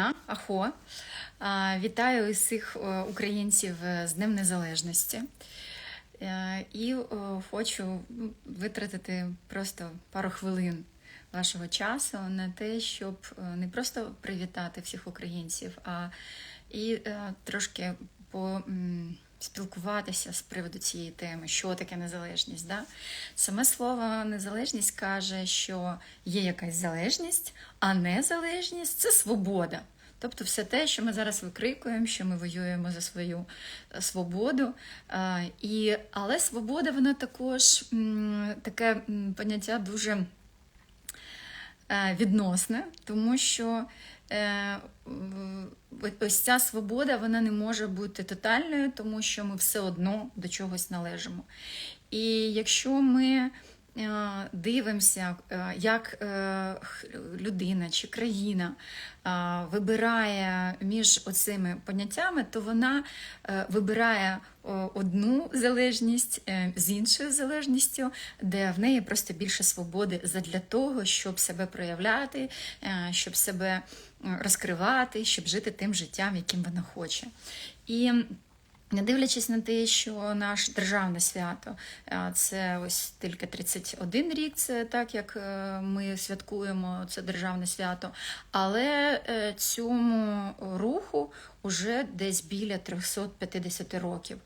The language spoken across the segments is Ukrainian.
дня, Ахо. Вітаю усіх е, українців е, з Днем Незалежності. Е, І хочу витратити просто пару хвилин вашого часу на те, щоб не просто привітати всіх українців, а і трошки по. Спілкуватися з приводу цієї теми, що таке незалежність. Да? Саме слово незалежність каже, що є якась залежність, а незалежність це свобода. Тобто все те, що ми зараз викрикуємо, що ми воюємо за свою е, свободу. Е, І, але свобода, вона також таке поняття дуже е, відносне, тому що ось ця свобода вона не може бути тотальною, тому що ми все одно до чогось належимо. І якщо ми дивимося, е, як е, людина чи країна е, вибирає між оцими поняттями, то вона е, вибирає одну залежність е, з іншою залежністю, де в неї просто більше свободи задля того, щоб себе проявляти, е, щоб себе е, розкривати, щоб жити тим життям, яким вона хоче. І не дивлячись на те, що наше державне свято це ось тільки 31 рік, це так як е, ми святкуємо це державне свято, але е, цьому руху вже десь біля 350 років.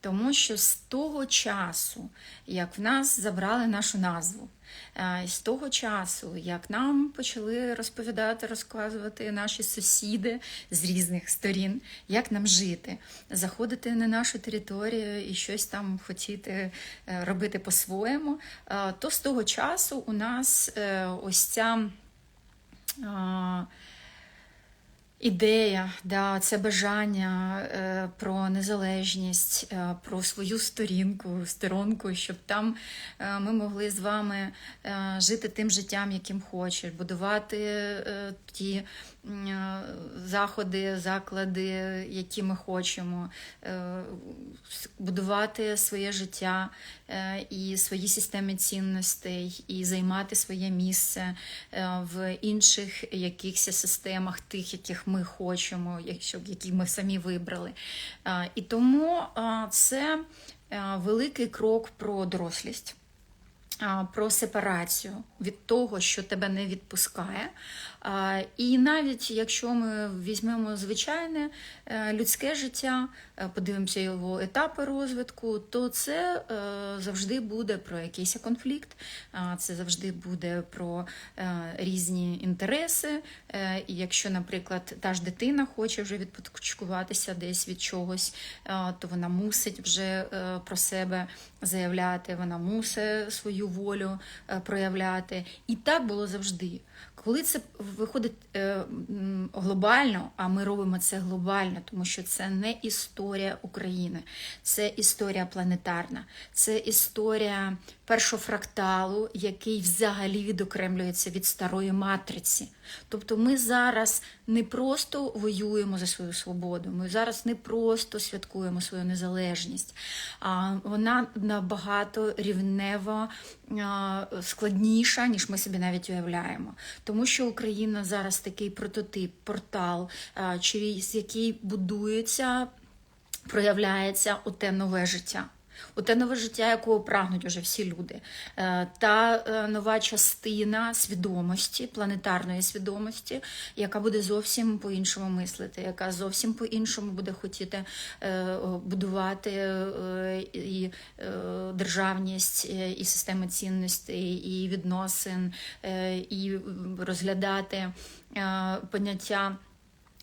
Тому що з того часу, як в нас забрали нашу назву, е, з того часу, як нам почали розповідати, розказувати наші сусіди з різних сторін, як нам жити, заходити на нашу територію і щось там хотіти е, робити по-своєму, е, то з того часу у нас ось ця. Ідея, да, це бажання е, про незалежність, е, про свою сторінку, сторонку, щоб там е, ми могли з вами е, жити тим життям, яким хочеш, будувати е, ті заходи, заклади, які ми хочемо, е, будувати своє життя е, і свої системи цінностей, і займати своє місце е, в інших якихось системах, тих, яких ми хочемо, які ми самі вибрали. Е, І тому е, це е, великий крок про дорослість. Про сепарацію від того, що тебе не відпускає. І навіть якщо ми візьмемо звичайне е, людське життя, е, подивимося його етапи розвитку, то це е, завжди буде про якийсь конфлікт, це завжди буде про різні інтереси. І якщо, наприклад, та ж дитина хоче вже відпочкуватися десь від чогось, то вона мусить вже про себе заявляти, вона мусить свою волю е, проявляти. І так було завжди. Коли це виходить е, глобально, а ми робимо це глобально, тому що це не історія України, це історія планетарна, це історія першого фракталу, який взагалі відокремлюється від старої матриці. Тобто ми зараз не просто воюємо за свою свободу, ми зараз не просто святкуємо свою незалежність, а вона набагато рівнево складніша, ніж ми собі навіть уявляємо. Тому що Україна зараз такий прототип, портал, через який будується, проявляється оте нове життя. У те нове життя, якого прагнуть уже всі люди, Е, та е, нова частина свідомості, планетарної свідомості, яка буде зовсім по-іншому мислити, яка зовсім по-іншому буде хотіти е, будувати і державність, і системи цінностей, і відносин, і розглядати поняття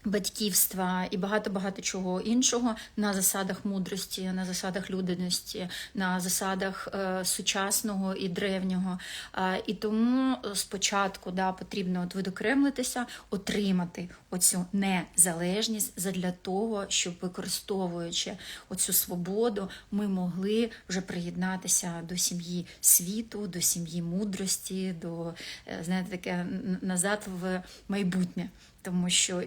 батьківства і багато-багато чого іншого на засадах мудрості, на засадах людяності, на засадах е, сучасного і древнього. А, і тому е, спочатку да, потрібно от видокремлитися, отримати оцю незалежність задля того, щоб використовуючи оцю свободу, ми могли вже приєднатися до сім'ї світу, до сім'ї мудрості, до е, знаєте, таке назад в майбутнє. Тому що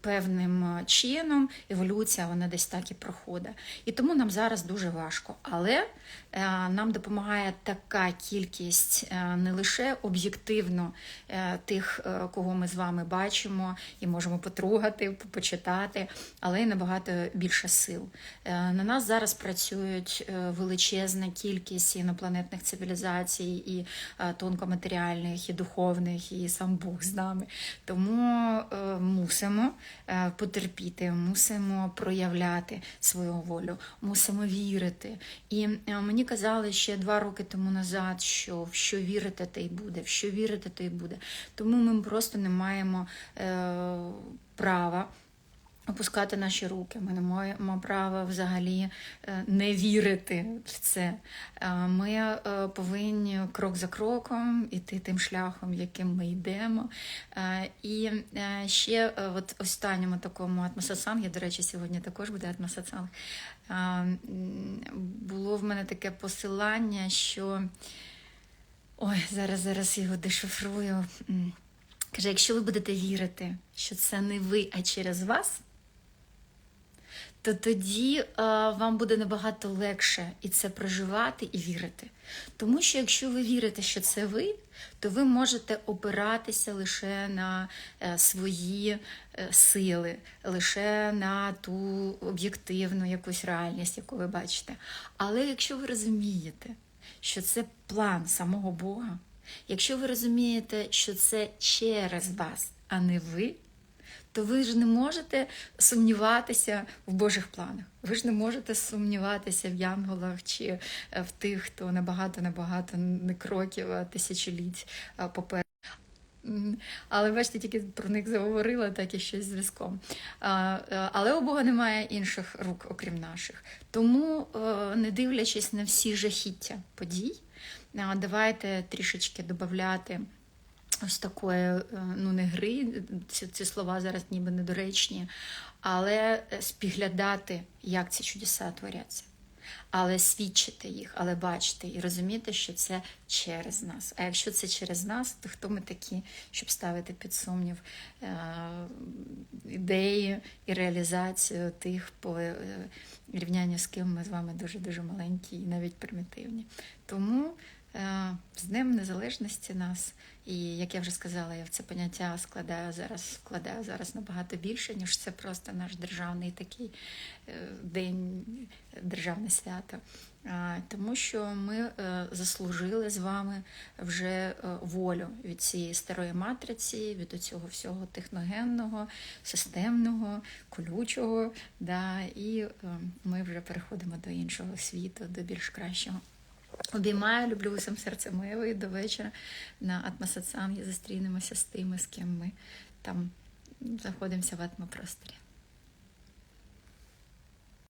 певним е, чином еволюція вона десь так і проходить. І тому нам зараз дуже важко. Але е, нам допомагає така кількість е, не лише об'єктивно тих, кого ми з вами бачимо і можемо потрогати, почитати, але й набагато більше сил. На нас зараз працюють величезна кількість інопланетних цивілізацій, і тонкоматеріальних, і духовних, і сам Бог з нами. Тому мусимо е, потерпіти, мусимо проявляти свою волю, мусимо вірити. І е, мені казали ще два роки тому назад, що в що вірити, те й буде, в що вірити, те й буде. Тому ми просто не маємо е, права. Опускати наші руки, ми не маємо права взагалі е, не вірити в це. Е, Ми е, повинні крок за кроком іти тим шляхом, яким ми йдемо. І ще от останньому такому атмосасангі, до речі, сьогодні також буде атмосасанг, е, було в мене таке посилання, що ой, зараз, зараз його дешифрую. Каже, якщо ви будете вірити, що це не ви, а через вас, то тоді е, вам буде набагато легше і це проживати і вірити. Тому що якщо ви вірите, що це ви, то ви можете опиратися лише на е, свої е, сили, лише на ту об'єктивну якусь реальність, яку ви бачите. Але якщо ви розумієте, що це план самого Бога, якщо ви розумієте, що це через вас, а не ви, то ви ж не можете сумніватися в Божих планах. Ви ж не можете сумніватися в янголах чи е, в тих, хто набагато набагато не кроків, а тисячоліть попереду. Але бачите, тільки про них заговорила, так і щось зв'язком. Е, Але у Бога немає інших рук, окрім наших. Тому, е, не дивлячись на всі жахіття подій, давайте трішечки додати ось такої, е, ну не гри, ці, ці слова зараз ніби недоречні, але е, спіглядати, як ці чудеса творяться. Але свідчити їх, але бачити і розуміти, що це через нас. А якщо це через нас, то хто ми такі, щоб ставити під сумнів е, ідеї і реалізацію тих по рівняння з ким ми з вами дуже дуже маленькі і навіть примітивні. Тому з Днем Незалежності нас, і як я вже сказала, я в це поняття складаю зараз, вкладаю зараз набагато більше, ніж це просто наш державний такий е, день, державне свято. Тому що ми е, заслужили з вами вже е, волю від цієї старої матриці, від цього всього техногенного, системного, колючого. Да, і е, ми вже переходимо до іншого світу, до більш кращого. Обіймаю, люблю усім серцем моєго до вечора на атмосоціангі зустрінемося з тими, з ким ми там знаходимося в атмопросторі.